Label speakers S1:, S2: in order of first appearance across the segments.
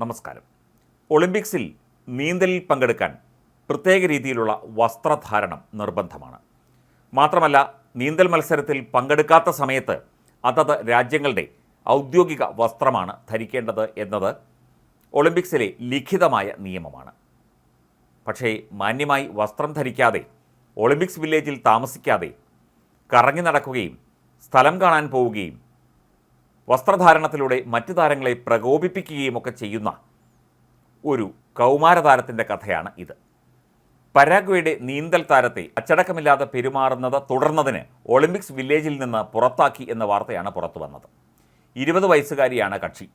S1: നമസ്കാരം. ഒളിമ്പിക്സിൽ നീന്തലിൽ പങ്കെടുക്കാൻ പ്രത്യേക രീതിയിലുള്ള വസ്ത്രധാരണം നിർബന്ധമാണ്. മാത്രമല്ല നീന്തൽ മത്സരത്തിൽ പങ്കെടുക്കാത്ത സമയത്ത് അതത് രാജ്യങ്ങളുടെ ഔദ്യോഗിക വസ്ത്രമാണ് ധരിക്കേണ്ടത് എന്നത് ഒളിമ്പിക്സിലെ ലിഖിതമായ നിയമമാണ്. പക്ഷേ മാന്യമായി വസ്ത്രം ധരിക്കാതെ ഒളിമ്പിക്സ് വില്ലേജിൽ താമസിക്കാതെ കറങ്ങി നടക്കുകയും സ്ഥലം കാണാൻ പോവുകയും വസ്ത്രധാരണത്തിലൂടെ മറ്റു താരങ്ങളെ പ്രകോപിപ്പിക്കുകയും ഒക്കെ ചെയ്യുന്ന ഒരു കൗമാരതാരത്തിന്റെ കഥയാണ് ഇത്. പരാഗ്വയുടെ നീന്തൽ താരത്തെ അച്ചടക്കമില്ലാതെ പെരുമാറുന്നത് തുടർന്നതിന് ഒളിമ്പിക്സ് വില്ലേജിൽ നിന്ന് പുറത്താക്കി എന്ന വാർത്തയാണ് പുറത്തു വന്നത്. ഇരുപത് വയസ്സുകാരിയാണ് കക്ഷി.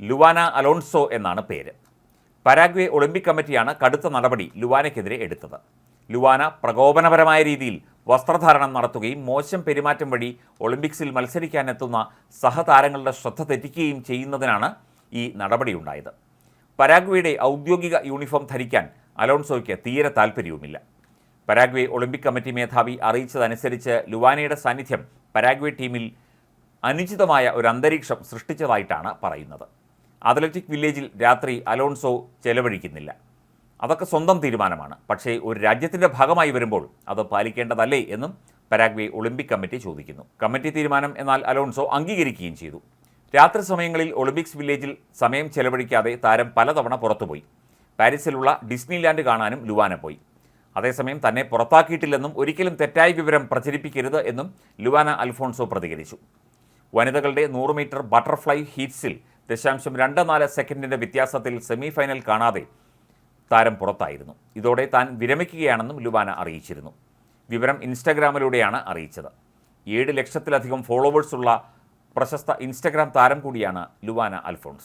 S1: ലുവാന അലോൺസോ എന്നാണ് പേര്. പരാഗ്വേ ഒളിമ്പിക് കമ്മിറ്റിയാണ് കടുത്ത നടപടി ലുവാനയ്ക്കെതിരെ എടുത്തത്. ലുവാന പ്രകോപനപരമായ രീതിയിൽ വസ്ത്രധാരണം നടത്തുകയും മോശം പെരുമാറ്റം വഴി ഒളിമ്പിക്സിൽ മത്സരിക്കാനെത്തുന്ന സഹതാരങ്ങളുടെ ശ്രദ്ധ തെറ്റിക്കുകയും ചെയ്യുന്നതിനാണ് ഈ നടപടിയുണ്ടായത്. പരാഗ്വയുടെ ഔദ്യോഗിക യൂണിഫോം ധരിക്കാൻ അലോൺസോയ്ക്ക് തീരെ താല്പര്യവുമില്ല പരാഗ്വേ ഒളിമ്പിക് കമ്മിറ്റി മേധാവി അറിയിച്ചതനുസരിച്ച് ലുവാനയുടെ സാന്നിധ്യം പരാഗ്വേ ടീമിൽ അനുചിതമായ ഒരു അന്തരീക്ഷം സൃഷ്ടിച്ചതായിട്ടാണ് പറയുന്നത്. അത്ലറ്റിക് വില്ലേജിൽ രാത്രി അലോൺസോ ചെലവഴിക്കുന്നില്ല. അതൊക്കെ സ്വന്തം തീരുമാനമാണ്. പക്ഷേ ഒരു രാജ്യത്തിന്റെ ഭാഗമായി വരുമ്പോൾ അത് പാലിക്കേണ്ടതല്ലേ എന്നും പരാഗ്വെ ഒളിമ്പിക് കമ്മിറ്റി ചോദിക്കുന്നു. കമ്മിറ്റി തീരുമാനം എന്നാൽ അലോൺസോ അംഗീകരിക്കുകയും ചെയ്തു. രാത്രി സമയങ്ങളിൽ ഒളിമ്പിക്സ് വില്ലേജിൽ സമയം ചെലവഴിക്കാതെ താരം പലതവണ പുറത്തുപോയി. പാരീസിലുള്ള ഡിസ്നിലാൻഡ് കാണാനും ലുവാന പോയി. അതേസമയം തന്നെ പുറത്താക്കിയിട്ടില്ലെന്നും ഒരിക്കലും തെറ്റായ വിവരം പ്രചരിപ്പിക്കരുത് എന്നും ലുവാന അൽഫോൺസോ പ്രതികരിച്ചു. വനിതകളുടെ നൂറ് മീറ്റർ ബട്ടർഫ്ലൈ ഹീറ്റ്സിൽ ദശാംശം രണ്ട് നാല് സെക്കൻഡിന്റെ വ്യത്യാസത്തിൽ സെമിഫൈനൽ കാണാതെ താരം പുറത്തായിരുന്നു. ഇതോടെ താൻ വിരമിക്കുകയാണെന്നും ലുബാന അറിയിച്ചിരുന്നു. വിവരം ഇൻസ്റ്റഗ്രാമിലൂടെയാണ് അറിയിച്ചത്. ഏഴ് ലക്ഷത്തിലധികം ഫോളോവേഴ്സുള്ള പ്രശസ്ത ഇൻസ്റ്റഗ്രാം താരം കൂടിയാണ് ലുവാന അൽഫോൺസ്.